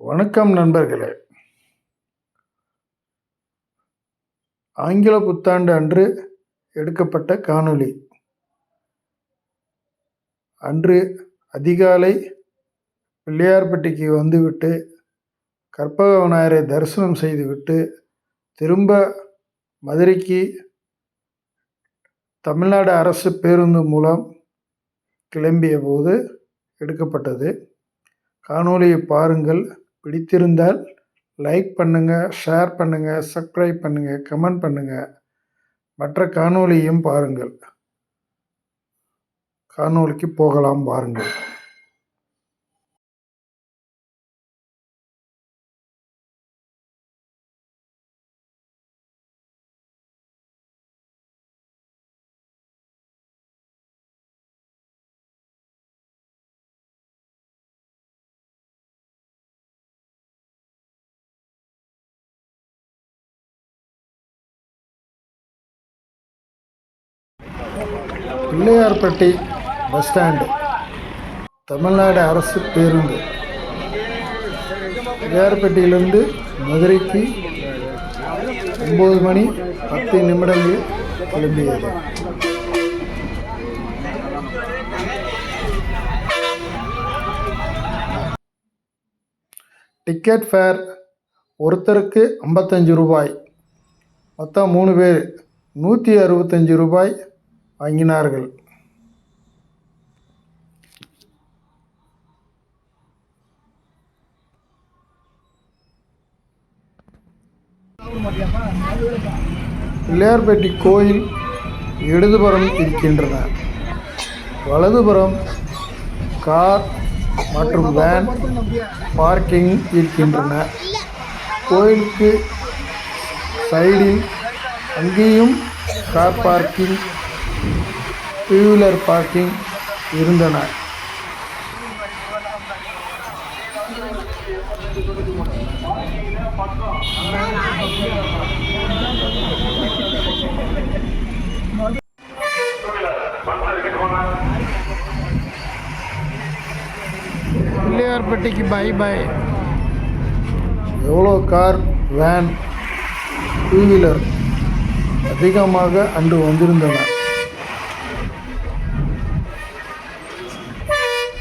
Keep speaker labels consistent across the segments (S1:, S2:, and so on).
S1: வணக்கம் நண்பர்களே. ஆங்கில புத்தாண்டு அன்று எடுக்கப்பட்ட காணொளி. அன்று அதிகாலை பிள்ளையார்பட்டிக்கு வந்துவிட்டு கற்பக விநாயகரை தரிசனம் செய்துவிட்டு திரும்ப மதுரைக்கு தமிழ்நாடு அரசு பேருந்து மூலம் கிளம்பிய போது எடுக்கப்பட்டது. காணொலியை பாருங்கள். பிடித்திருந்தால் லைக் பண்ணுங்கள் ஷேர் பண்ணுங்கள் சப்ஸ்கிரைப் பண்ணுங்கள் கமெண்ட் பண்ணுங்கள் மற்ற காணொளியும் பாருங்கள். காணொளிக்கு போகலாம் பாருங்கள் பிள்ளையார்பட்டி பஸ் ஸ்டாண்டு தமிழ்நாடு அரசு பேருந்து. பிள்ளையார்பட்டியிலிருந்து மதுரைக்கு ஒம்பது மணி பத்து நிமிடங்களில் கிளம்பியது. டிக்கெட் ஃபேர் ஒருத்தருக்கு ஐம்பத்தஞ்சு ரூபாய். மொத்தம் மூணு பேர் நூற்றி அறுபத்தஞ்சு ரூபாய் வாங்கினார்கள். பிள்ளையார்பட்டி கோயில் இடதுபுறம் இருக்கின்றன. வலதுபுறம் கார் மற்றும் வேன் பார்க்கிங் இருக்கின்றன. கோயிலுக்கு சைடில் அங்கேயும் car parking two wheeler parking இருந்தன. பிள்ளையார்பட்டிக்கு பை பை எவ்வளோ கார் வேன் டூ வீலர் அதிகமாக அன்று வந்திருந்தன?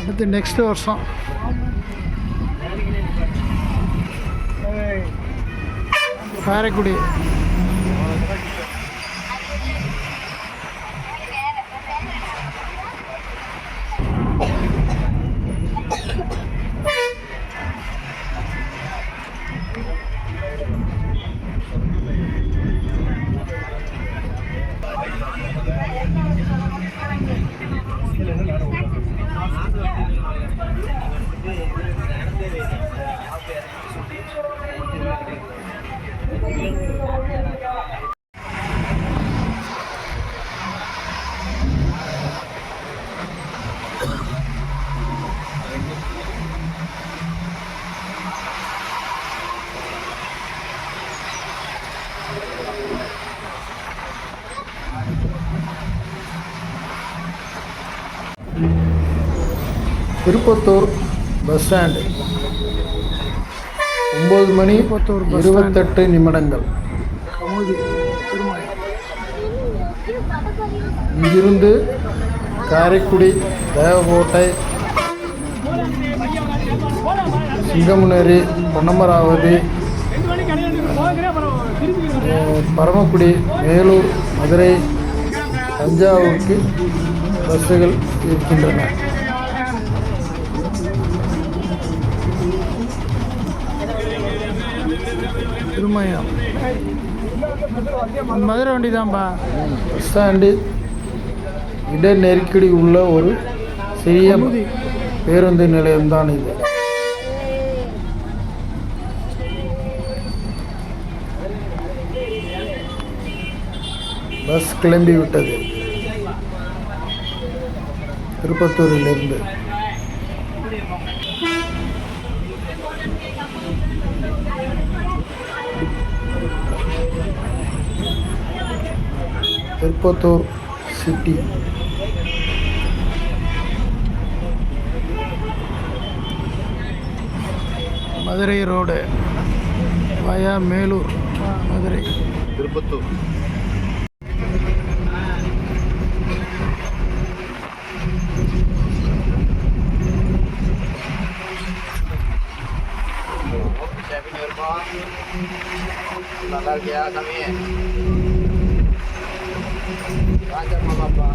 S1: அடுத்து நெக்ஸ்ட் வருஷம். Karaikudi Tiruppattur bus stand. ஒம்பது மணி இருபத்தெட்டு நிமிடங்கள். இங்கிருந்து காரைக்குடி தேவகோட்டை சிங்கமுனேரி பொன்னமராவதி பரமக்குடி மேலூர் மதுரை தஞ்சாவூருக்கு பஸ்ஸுகள் இருக்கின்றன. திருமயம் மதுரை வண்டி தான்ப்பா பஸ் ஸ்டாண்டு இட நெருக்கடி உள்ள ஒரு சிறிய பேருந்து நிலையம்தான் இது. பஸ் கிளம்பி விட்டது திருப்பத்தூரிலிருந்து. Tiruppattur city. Madurai road via Melur Madurai.
S2: Tiruppattur. நல்லா இருக்கியா சாமி? ராஜமாமாப்பா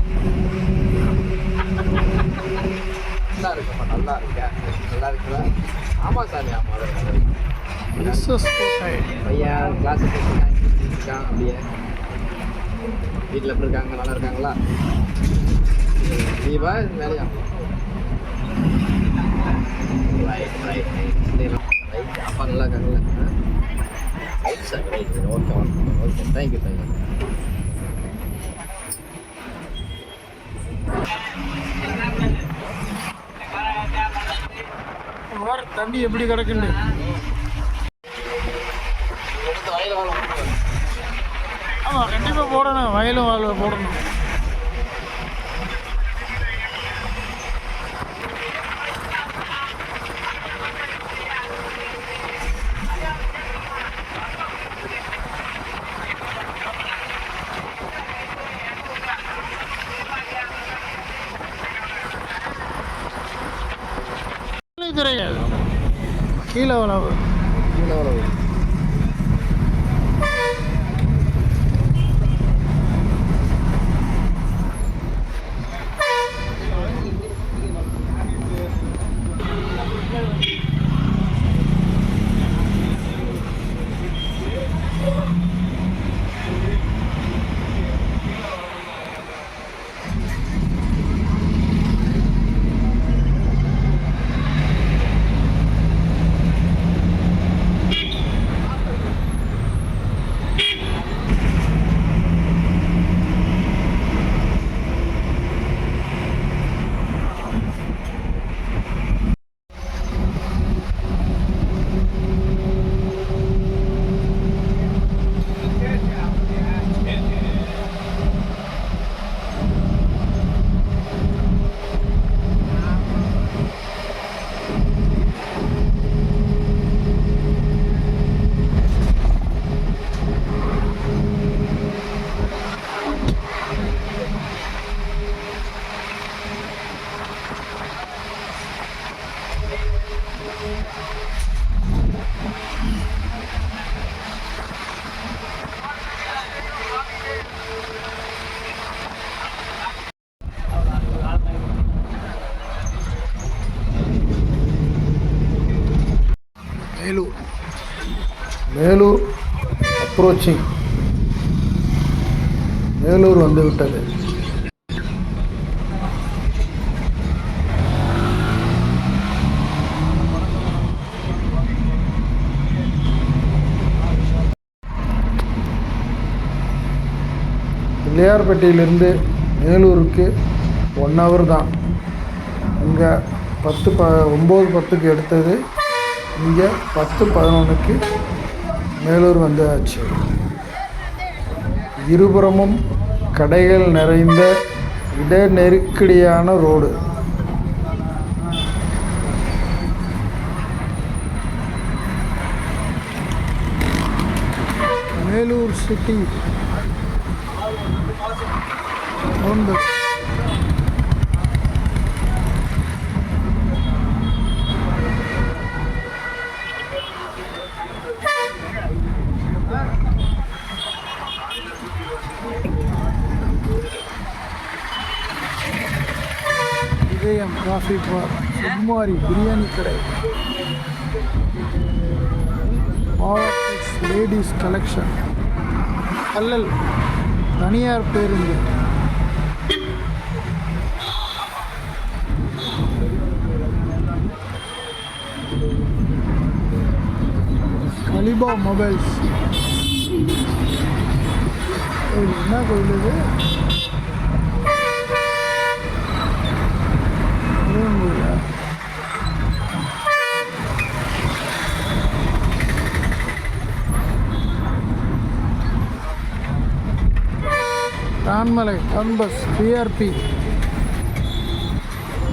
S2: நல்லா இருக்குப்பா நல்லா இருக்கியா நல்லா இருக்குதா? ஆமாம் சாமி ஆமாம் பையன் கிளாஸ் இருக்கான் அப்படியே. வீட்டில் எப்படி இருக்காங்க நல்லா இருக்காங்களா? தீபா வேலையா ரைட் ரைட் ரைட் அப்பா நல்லா இருக்காங்களா right sir right okay okay okay thank you thank you
S1: தண்ணி எப்படி கிடக்குன்னு? ஆமாம் கண்டிப்பாக போடணும். வயலும் வாழ்வை போடணும் தெரியாது கீழே வளவு
S2: கீழே வாழ
S1: மேலூர் மேலூர் அப்ரோச்சிங் மேலூர் வந்துவிட்டது. பிள்ளையார்பட்டியிலிருந்து மேலூருக்கு ஒன் ஹவர் தான். இங்கே பத்து ப ஒம்பது பத்துக்கு எடுத்தது. இங்கே பத்து பதினொன்றுக்கு மேலூர் வந்தாச்சு. இருபுறமும் கடைகள் நிறைந்த இட நெருக்கடியான ரோடு. மேலூர் சிட்டி. ஒன்று காஃபி பார் சுகுமாரி பிரியாணி கடை. பாவர்டெக்ஸ் லேடிஸ் கலெக்ஷன் அல்லல் தனியார் பேருந்து. கலிபா மொபைல்ஸ். என்ன கோயில் இது? கோயிலா தான்மலை டன்பஸ் P R P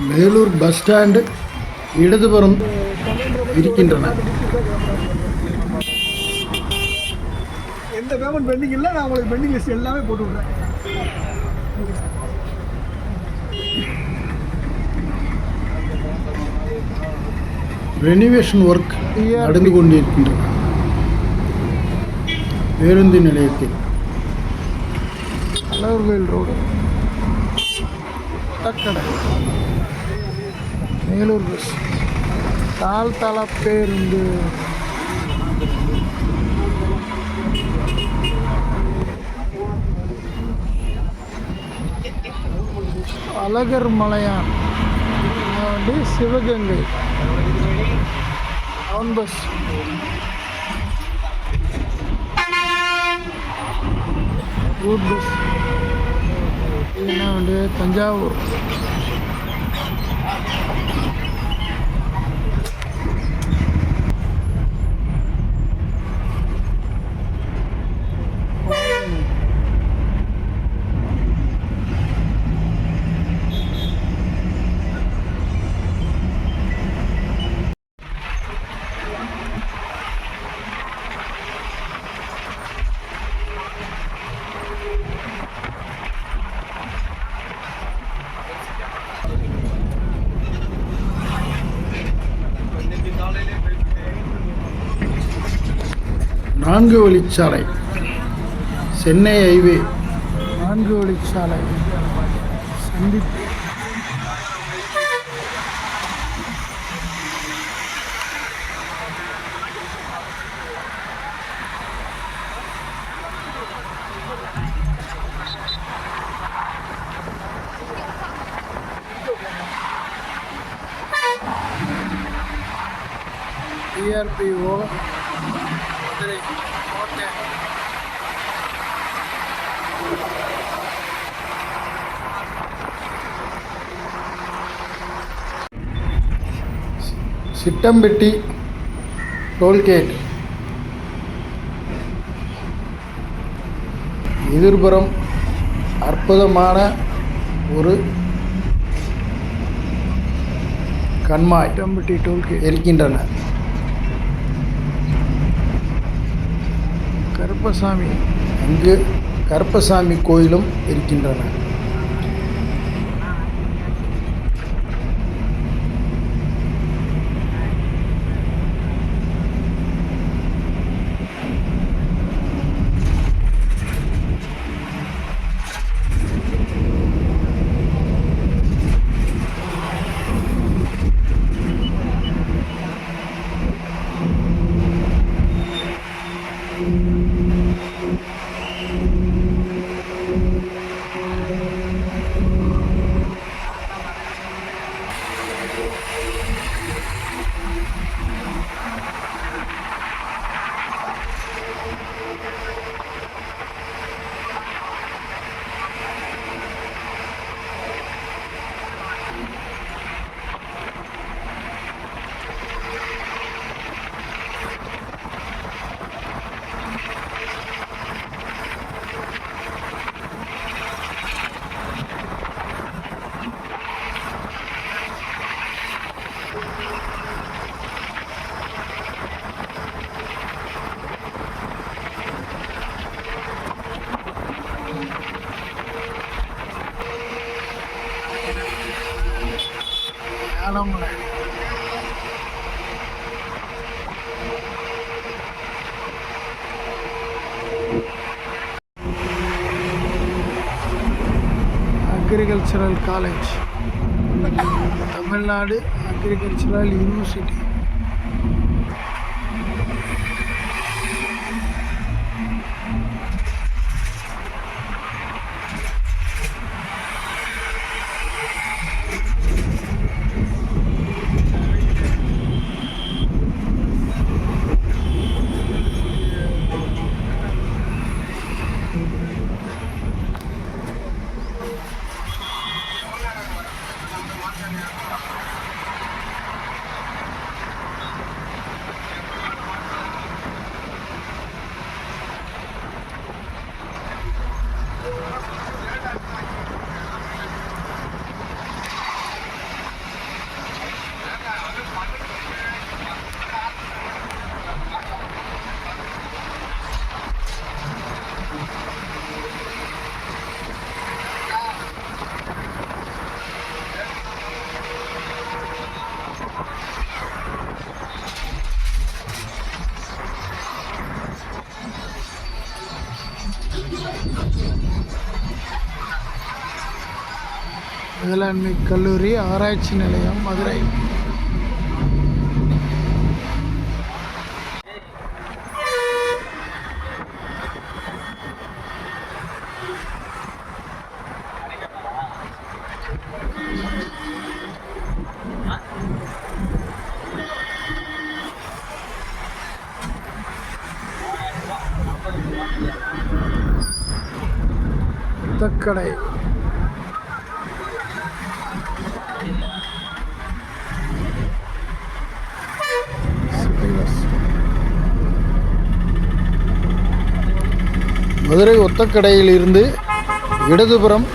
S1: Melur bus stand இடதுபுறம் இருக்கின்றன.
S3: எந்த பேமெண்ட் பெண்டிங் இல்லை நான் உங்களுக்கு பெண்டிங் லிஸ்ட் எல்லாமே போட்டு விட்றேன்
S1: ரெனிவேஷன் ஒர்க் நடந்து கொண்டிருக்கின்றன. பேருந்து நிலையத்தில்.
S3: அலர்வேல் ரோடு. தக்கடை மேலூர் பஸ் தாழ்தள பேருந்து. அழகர் மலையான். வந்து Sivaganga. Town bus route bus என்ன வந்து தஞ்சாவூர்.
S1: நான்கு வழிச்சாலை. சென்னை ஹைவே.
S3: நான்கு வழிச்சாலை. சந்திப்பு. டிஆர்பிஓ. மதுரை கோட்டை
S1: சிட்டம்பெட்டி டோல்கேட். எதிர்புறம் அற்புதமான ஒரு கண்மாய்
S3: டம்பட்டி டோல்கேட்.
S1: இருக்கின்றன.
S3: கருப்பசாமி.
S1: அங்கு கருப்பசாமி கோயிலும் இருக்கின்றன.
S3: Gnanamalai agricultural college Tamil Nadu agricultural university
S1: வேளாண்மை கல்லூரி ஆராய்ச்சி நிலையம் மதுரை. தக்கடை மதுரை ஒத்தக்கடையில் இருந்து இடதுபுறம்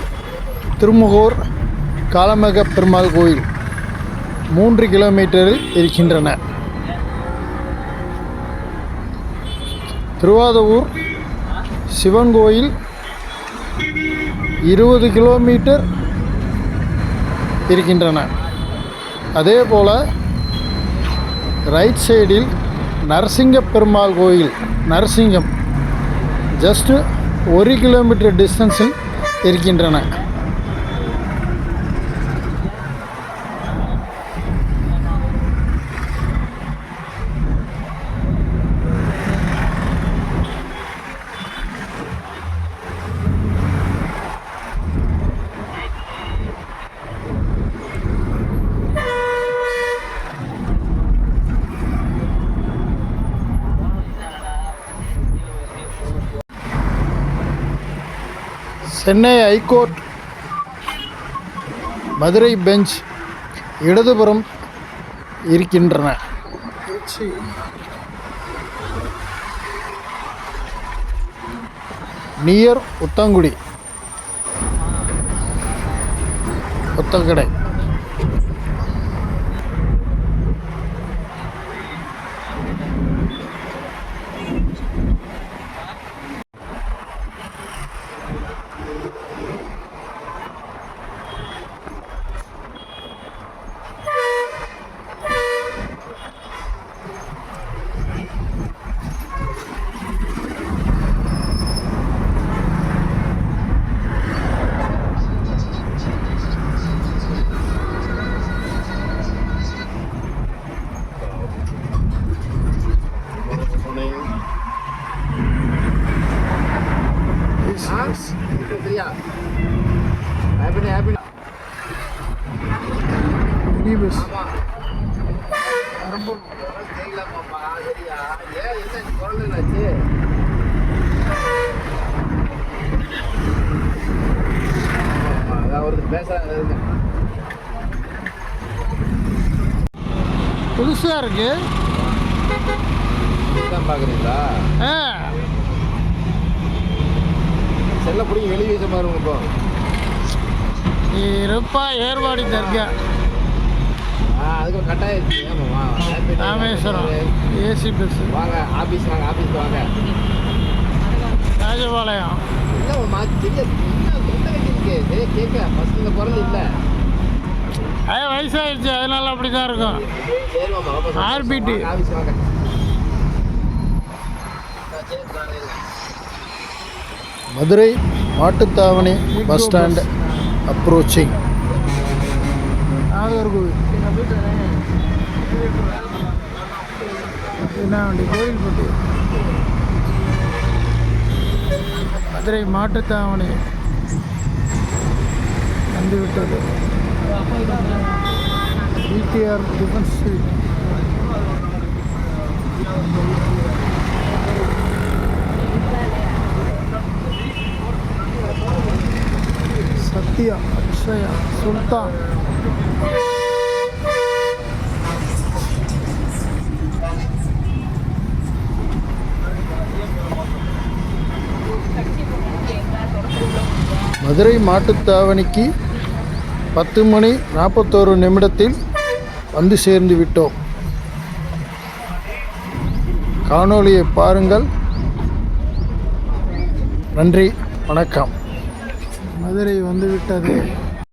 S1: திருமுகூர் காலமேக பெருமாள் கோயில் மூன்று கிலோமீட்டரில் இருக்கின்றன. திருவாதவூர் சிவன் கோயில் இருபது கிலோமீட்டர் இருக்கின்றன. அதே போல் ரைட் சைடில் நரசிங்க பெருமாள் கோயில் நரசிங்கம் ஜஸ்ட்டு ஒரு கிலோமீட்டர் டிஸ்டன்ஸில் இருக்கின்றன. சென்னை ஐகோர்ட் மதுரை பெஞ்ச் இடதுபுறம் இருக்கின்றன. நியர் உத்தங்குடி. ஒத்தக்கடை
S2: அதான் ஒருத்தர் பேசுறாங்க
S1: புதுசாக இருக்கு.
S2: தான் பார்க்குறீங்களா
S1: ஆ.
S2: செல்ல பிடிங்கி வெளியே வீச மாதிரி இப்போ
S1: இருப்பா ஏர்வாடி தர்கா.
S2: அதுக்கு ஏமாம்மா ஹாப்பி
S1: ராமேஸ்வரம் ஏசி பஸ்
S2: வாங்க ஆஃபீஸ் வாங்க. ஆஃபீஸ்க்கு வாங்க
S1: ராஜபாளையம்
S2: தெரியாது. கட்டிருக்கு சரியா கேட்க இந்த குரல் இல்லை.
S1: அது வயசாகிடுச்சு அதனால அப்படி தான் இருக்கும்
S2: ஆஃபீஸ் இருங்க.
S1: Madurai Mattuthavani bus stand approaching Nagercoil. என்ன வண்டி கோயில்பட்டி மதுரை மாட்டுத்தாவணி வந்துவிட்டது P T R tiffins street Sathya Akshaya Sultan. Madurai மாட்டுத்தாவணிக்கு பத்து மணி நாற்பத்தோரு நிமிடத்தில் வந்து சேர்ந்து விட்டோம். காணொளியை பாருங்கள். நன்றி வணக்கம். மதுரை வந்துவிட்டது.